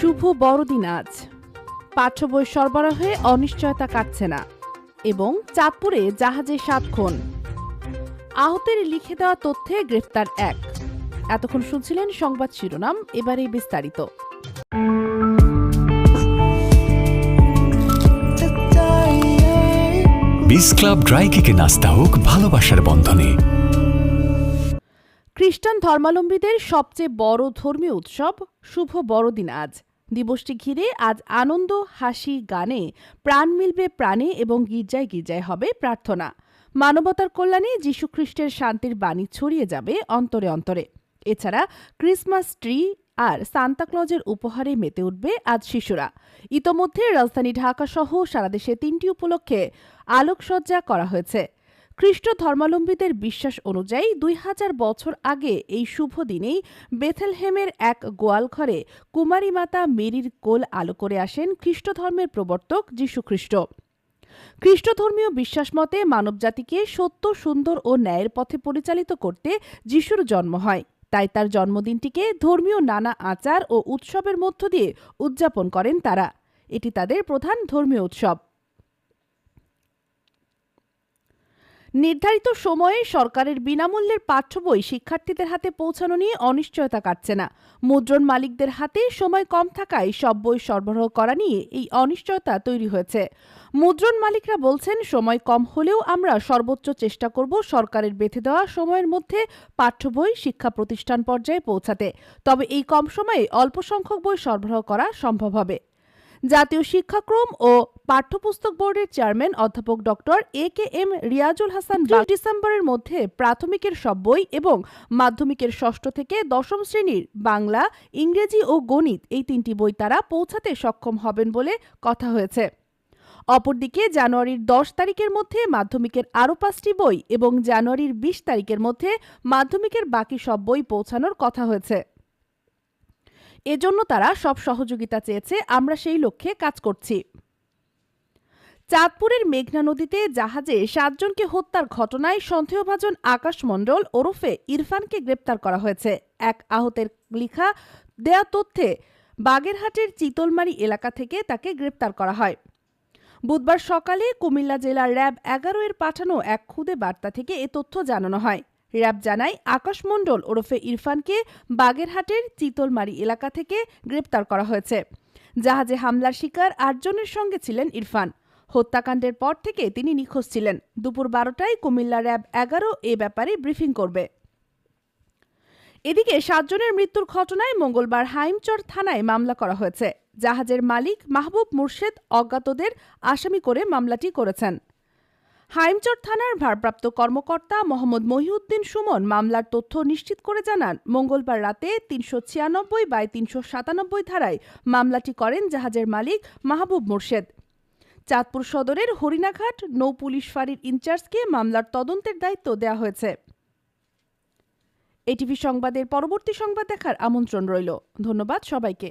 শুভ বড়দিন আজ। পাঠ্য বই সরবরাহে অনিশ্চয়তা কাটছে না এবং চাঁদপুরে জাহাজে সাত খুন। আহতের লিখে দেওয়া তথ্যে গ্রেফতার এক। এতক্ষণ শুনছিলেন সংবাদ শিরোনাম এবারে বিস্তারিত। বিস ক্লাব ড্রাই কেকে নাস্তা হোক ভালোবাসার বন্ধনে। খ্রিস্টান ধর্মাবলম্বীদের সবচেয়ে বড় ধর্মীয় উৎসব শুভ বড়দিন আজ। দিবসটি ঘিরে আজ আনন্দ, হাসি, গানে প্রাণ মিলবে প্রাণে এবং গির্জায় গির্জায় হবে প্রার্থনা। মানবতার কল্যাণে যীশুখ্রিস্টের শান্তির বাণী ছড়িয়ে যাবে অন্তরে অন্তরে। এছাড়া ক্রিসমাস ট্রি আর সান্তাক্লজের উপহারে মেতে উঠবে আজ শিশুরা। ইতোমধ্যে রাজধানী ঢাকা সহ সারা দেশে তিনটি উপলক্ষে আলোকসজ্জা করা হয়েছে। খ্রিস্ট ধর্মাবলম্বীদের বিশ্বাস অনুযায়ী দুই হাজার বছর আগে এই শুভ দিনেই বেথেলহেমের এক গোয়ালঘরে কুমারী মাতা মেরির কোল আলো করে আসেন খ্রিস্ট ধর্মের প্রবর্তক যীশুখ্রিস্ট। খ্রিস্টধর্মীয় বিশ্বাস মতে মানবজাতিকে সত্য, সুন্দর ও ন্যায়ের পথে পরিচালিত করতে যিশুর জন্ম হয়। তাই তার জন্মদিনটিকে ধর্মীয় নানা আচার ও উৎসবের মধ্য দিয়ে উদযাপন করেন তারা। এটি তাদের প্রধান ধর্মীয় উৎসব। নির্ধারিত সময়ে সরকারের বিনামূল্যের পাঠ্য বই শিক্ষার্থীদের হাতে পৌঁছানো নিয়ে অনিশ্চয়তা কাটছে না। মুদ্রণ মালিকদের হাতে সময় কম থাকায় সব বই সরবরাহ করা নিয়ে এই অনিশ্চয়তা তৈরি হয়েছে। মুদ্রণ মালিকরা বলছেন, সময় কম হলেও আমরা সর্বোচ্চ চেষ্টা করব সরকারের বেঁধে দেওয়া সময়ের মধ্যে পাঠ্য বই শিক্ষা প্রতিষ্ঠান পর্যায়ে পৌঁছাতে। তবে এই কম সময়ে অল্প সংখ্যক বই সরবরাহ করা সম্ভব হবে। জাতীয় শিক্ষাক্রম ও পাঠ্যপুস্তক বোর্ডের চেয়ারম্যান অধ্যাপক doctor A K M Riazul Hasan ডিসেম্বরের মধ্যে প্রাথমিকের সব বই এবং মাধ্যমিকের ষষ্ঠ থেকে দশম শ্রেণির বাংলা ইংরেজি ও গণিত এই তিনটি বই তারা পৌঁছাতে সক্ষম হবেন বলে কথা হয়েছে। অপরদিকে জানুয়ারির দশ তারিখের মধ্যে মাধ্যমিকের আরও পাঁচটি বই এবং জানুয়ারির বিশ তারিখের মধ্যে মাধ্যমিকের বাকি সব বই পৌঁছানোর কথা হয়েছে। এজন্য তারা সব সহযোগিতা চেয়েছে, আমরা সেই লক্ষ্যে কাজ করছি। চাঁদপুরের মেঘনা নদীতে জাহাজে সাতজনকে হত্যার ঘটনায় সন্দেহভাজন আকাশ মণ্ডল ওরফে ইরফানকে গ্রেপ্তার করা হয়েছে। এক আহতের লিখা দেয়া তথ্যে, বাগেরহাটের চিতলমারি এলাকা থেকে তাকে গ্রেপ্তার করা হয়। বুধবার সকালে কুমিল্লা জেলার র্যাব এগারো এর পাঠানো এক খুদে বার্তা থেকে এ তথ্য জানানো হয়। র্যাব জানায় আকাশ মণ্ডল ওরফে ইরফানকে বাগেরহাটের চিতলমারি এলাকা থেকে গ্রেপ্তার করা হয়েছে। জাহাজে হামলার শিকার আটজনের সঙ্গে ছিলেন ইরফান। হত্যাকাণ্ডের পর থেকে তিনি নিখোঁজ ছিলেন। দুপুর বারোটায় কুমিল্লা র্যাব এগারো এ ব্যাপারে ব্রিফিং করবে। এদিকে সাতজনের মৃত্যুর ঘটনায় মঙ্গলবার হাইমচর থানায় মামলা করা হয়েছে। জাহাজের মালিক মাহবুব মুর্শেদ অজ্ঞাতদের আসামি করে মামলাটি করেছেন। হাইমচর থানার ভারপ্রাপ্ত কর্মকর্তা মোহাম্মদ মহিউদ্দিন সুমন মামলার তথ্য নিশ্চিত করে জানান, মঙ্গলবার রাতে তিনশো ছিয়ানব্বই বাই তিনশো সাতানব্বই ধারায় মামলাটি করেন জাহাজের মালিক মাহবুব মুর্শেদ। চাঁদপুর সদরের হরিণাঘাট নৌ পুলিশ ফাঁড়ির ইনচার্জকে মামলার তদন্তের দায়িত্ব দেওয়া হয়েছে। এটিভি সংবাদের পরবর্তী সংবাদ দেখার আমন্ত্রণ রইল। ধন্যবাদ সবাইকে।